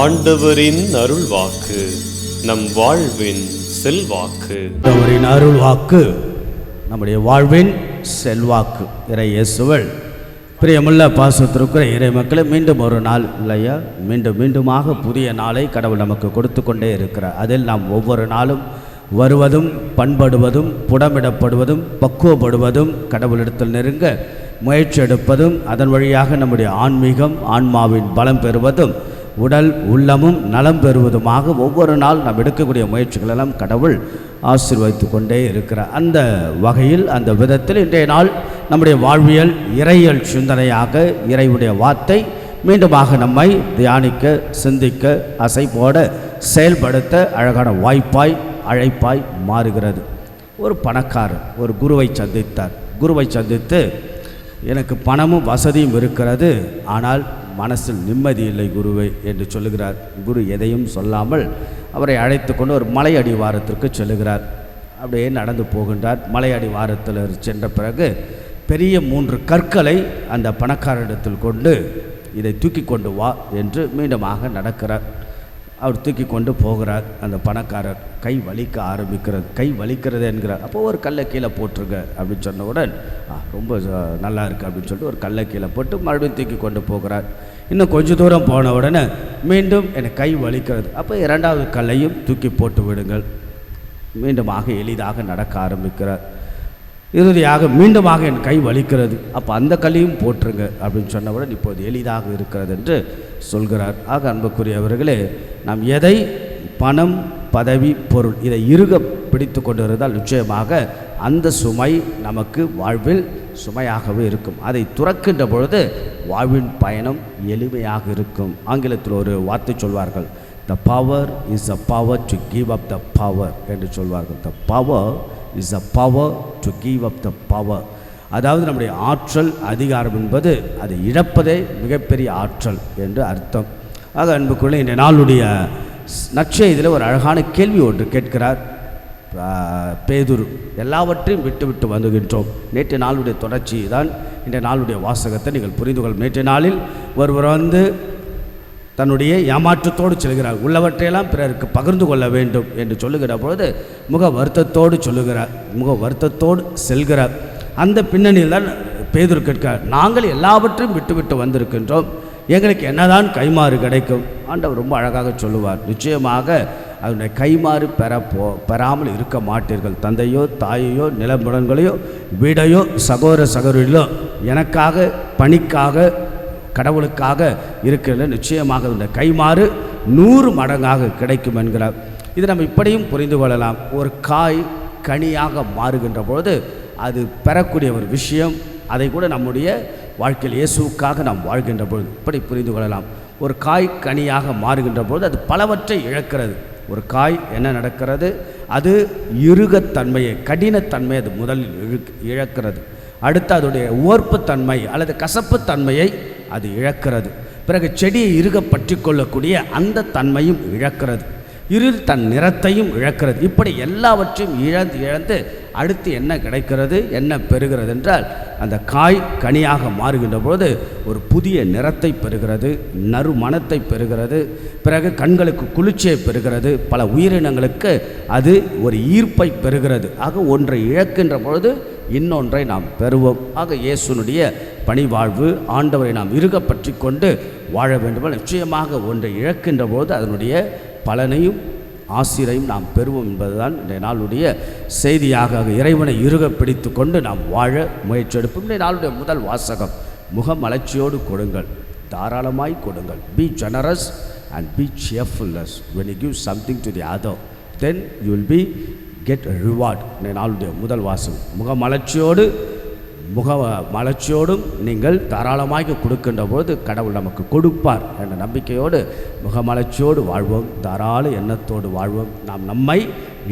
ஆண்டவரின் அருள்வாக்கு நம் வாழ்வின் செல்வாக்கு. ஆண்டவரின் அருள் வாக்கு நம்முடைய வாழ்வின் செல்வாக்கு. இறை இயேசுவல் பிரியமுள்ள பாசத்திற்குற இறை மக்களை மீண்டும் ஒரு நாள் இல்லையா? மீண்டும் மீண்டுமாக புதிய நாளை கடவுள் நமக்கு கொடுத்து கொண்டே இருக்கிறார். அதில் நாம் ஒவ்வொரு நாளும் வருவதும் பண்படுவதும் புடமிடப்படுவதும் பக்குவப்படுவதும் கடவுளிடத்தில் நெருங்க முயற்சி எடுப்பதும் அதன் வழியாக நம்முடைய ஆன்மீகம் ஆன்மாவின் பலம் பெறுவதும் உடல் உள்ளமும் நலம் பெறுவதுமாக ஒவ்வொரு நாள் நாம் எடுக்கக்கூடிய முயற்சிகளெல்லாம் கடவுள் ஆசீர்வதித்து கொண்டே இருக்கிறார். அந்த வகையில் அந்த விதத்தில் இன்றைய நாள் நம்முடைய வாழ்வியல் இறையல் சிந்தனையாக இறைவுடைய வார்த்தை மீண்டுமாக நம்மை தியானிக்க சிந்திக்க அசை போட செயல்படுத்த அழகான வாய்ப்பாய் அழைப்பாய் மாறுகிறது. ஒரு பணக்காரர் ஒரு குருவை சந்தித்தார். குருவை சந்தித்து எனக்கு பணமும் வசதியும் இருக்கிறது. ஆனால் மனசில் நிம்மதி இல்லை குருவை என்று சொல்லுகிறார். குரு எதையும் சொல்லாமல் அவரை அழைத்து கொண்டு ஒரு மலை அடிவாரத்திற்கு செல்லுகிறார். அப்படியே நடந்து போகின்றார். மலை அடிவாரத்தில் சென்ற பிறகு பெரிய மூன்று கற்களை அந்த பணக்காரரிடத்தில் கொண்டு இதை தூக்கி கொண்டு வா என்று மீண்டுமாக நடக்கிறார். அவர் தூக்கி கொண்டு போகிறார். அந்த பணக்காரர் கை வலிக்க ஆரம்பிக்கிறது கை வலிக்கிறது என்கிறார். அப்போது ஒரு கல்லை கீழே போட்டுருங்க அப்படின்னு சொன்னவுடன் ரொம்ப நல்லா இருக்குது அப்படின்னு சொல்லிட்டு ஒரு கல்லை கீழே போட்டு மறுபடியும் தூக்கி கொண்டு போகிறார். இன்னும் கொஞ்ச தூரம் போன உடனே மீண்டும் எனக்கு கை வலிக்கிறது. அப்போ இரண்டாவது கல்லையும் தூக்கி போட்டு விடுங்கள். மீண்டுமாக எளிதாக நடக்க ஆரம்பிக்கிறார். இறுதியாக மீண்டுமாக என் கை வலிக்கிறது. அப்போ அந்த கல்லையும் போட்டுருங்க அப்படின்னு சொன்னவுடன் இப்போது எளிதாக இருக்கிறது என்று சொல்கிறார். ஆக அன்புக்குரியவர்களே நாம் எதை பணம் பதவி பொருள் இதை இறுக பிடித்து கொண்டிருந்தால் நிச்சயமாக அந்த சுமை நமக்கு வாழ்வில் சுமையாகவே இருக்கும். அதை துறக்கின்ற பொழுது வாழ்வின் பயணம் எளிமையாக இருக்கும். ஆங்கிலத்தில் ஒரு வார்த்தை சொல்வார்கள் the power is a power to give up the power என்று சொல்வார்கள். The power is a power to give up the power அதாவது நம்முடைய ஆற்றல் அதிகாரம் என்பது அதை இழப்பதே மிகப்பெரிய ஆற்றல் என்று அர்த்தம். ஆக அன்புக்குள்ளே இந்த நாளுடைய நற்செய்தியில் ஒரு அழகான கேள்வி ஒன்று கேட்கிறார். பேதுரு. எல்லாவற்றையும் விட்டுவிட்டு வந்துகின்றோம் நேற்று நாளுடைய தொடர்ச்சி தான் இன்றைய நாளுடைய வாசகத்தை நீங்கள் புரிந்து கொள்ளும் நேற்றைய நாளில் ஒருவர் வந்து தன்னுடைய ஏமாற்றத்தோடு செல்கிறார். உள்ளவற்றையெல்லாம் பிறருக்கு பகிர்ந்து கொள்ள வேண்டும் என்று சொல்லுகிற பொழுது முக வருத்தத்தோடு சொல்லுகிறார். முக வருத்தத்தோடு செல்கிறார். அந்த பின்னணியில் தான் பேதூர் கேட்கிறார் நாங்கள் எல்லாவற்றையும் விட்டுவிட்டு வந்திருக்கின்றோம். எங்களுக்கு என்னதான் கைமாறு கிடைக்கும்? ஆண்டவர் ரொம்ப அழகாக சொல்லுவார் நிச்சயமாக அதனுடைய கைமாறு பெற போ பெறாமல் இருக்க மாட்டீர்கள். தந்தையோ தாயையோ நிலமுடன்களையோ வீடையோ சகோதர சகோதரிகளோ எனக்காக பணிக்காக கடவுளுக்காக இருக்கிற நிச்சயமாக இந்த கைமாறு நூறு மடங்காக கிடைக்கும் என்கிறார். இது நம்ம இப்படியும் புரிந்து கொள்ளலாம். ஒரு காய் கனியாக மாறுகின்ற பொழுது அது பெறக்கூடிய ஒரு விஷயம். அதை கூட நம்முடைய வாழ்க்கையில் இயேசுவுக்காக நாம் வாழ்கின்ற பொழுது இப்படி புரிந்து கொள்ளலாம். ஒரு காய் கனியாக மாறுகின்ற பொழுது அது பலவற்றை இழக்கிறது. ஒரு காய் என்ன நடக்கிறது? அது இறுகத்தன்மையை கடினத்தன்மை அது முதலில் இழு- இழக்கிறது. அடுத்து அதோடைய உவர்ப்புத்தன்மை அல்லது கசப்புத்தன்மையை அது இழக்கிறது. பிறகு செடியை இறுக பற்றி கொள்ளக்கூடிய அந்த தன்மையும் இழக்கிறது. இரு தன் நிறத்தையும் இழக்கிறது. இப்படி எல்லாவற்றையும் இழந்து இழந்து அடுத்து என்ன கிடைக்கிறது என்ன பெறுகிறது என்றால் அந்த காய் கனியாக மாறுகின்ற பொழுது ஒரு புதிய நிறத்தை பெறுகிறது நறுமணத்தை பெறுகிறது பிறகு கண்களுக்கு குளிர்ச்சியை பெறுகிறது பல உயிரினங்களுக்கு அது ஒரு ஈர்ப்பை பெறுகிறது. ஆக ஒன்றை இழக்கின்ற பொழுது இன்னொன்றை நாம் பெறுவோம். ஆக இயேசுனுடைய பணிவாழ்வு ஆண்டவரை நாம் இருக பற்றி கொண்டு வாழ வேண்டுமானால் நிச்சயமாக ஒன்றை இழக்கின்ற போது அதனுடைய பலனையும் ஆசிரையும் நாம் பெறுவோம் என்பதுதான் இன்றைய நாளுடைய செய்தியாக இறைவனை இறுக பிடித்து கொண்டு நாம் வாழ முயற்சி எடுப்போம் இன்றைய நாளுடைய முதல் வாசகம் முகமலர்ச்சியோடு கொடுங்கள் தாராளமாய் கொடுங்கள். Be generous and be cheerfulness when you give something to the other then you will be get reward இன்றைய நாளுடைய முதல் வாசகம் முகமலர்ச்சியோடு முக மலர்ச்சியோடும் நீங்கள் தாராளமாக கொடுக்கின்ற பொழுது கடவுள் நமக்கு கொடுப்பார் என்ற நம்பிக்கையோடு முகமலர்ச்சியோடு வாழ்வோம். தாராள எண்ணத்தோடு வாழ்வோம். நாம் நம்மை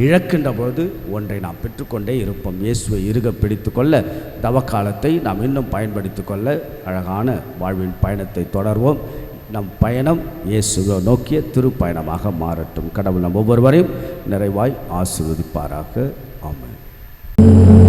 இழக்கின்ற பொழுது ஒன்றை நாம் பெற்றுக்கொண்டே இருப்போம். இயேசுவை இருக பிடித்து கொள்ள தவக்காலத்தை நாம் இன்னும் பயன்படுத்தி கொள்ள அழகான வாழ்வின் பயணத்தை தொடர்வோம். நம் பயணம் இயேசுவை நோக்கிய திருப்பயணமாக மாறட்டும். கடவுள் நம் ஒவ்வொருவரையும் நிறைவாய் ஆசீர்வதிப்பாராக. ஆமாம்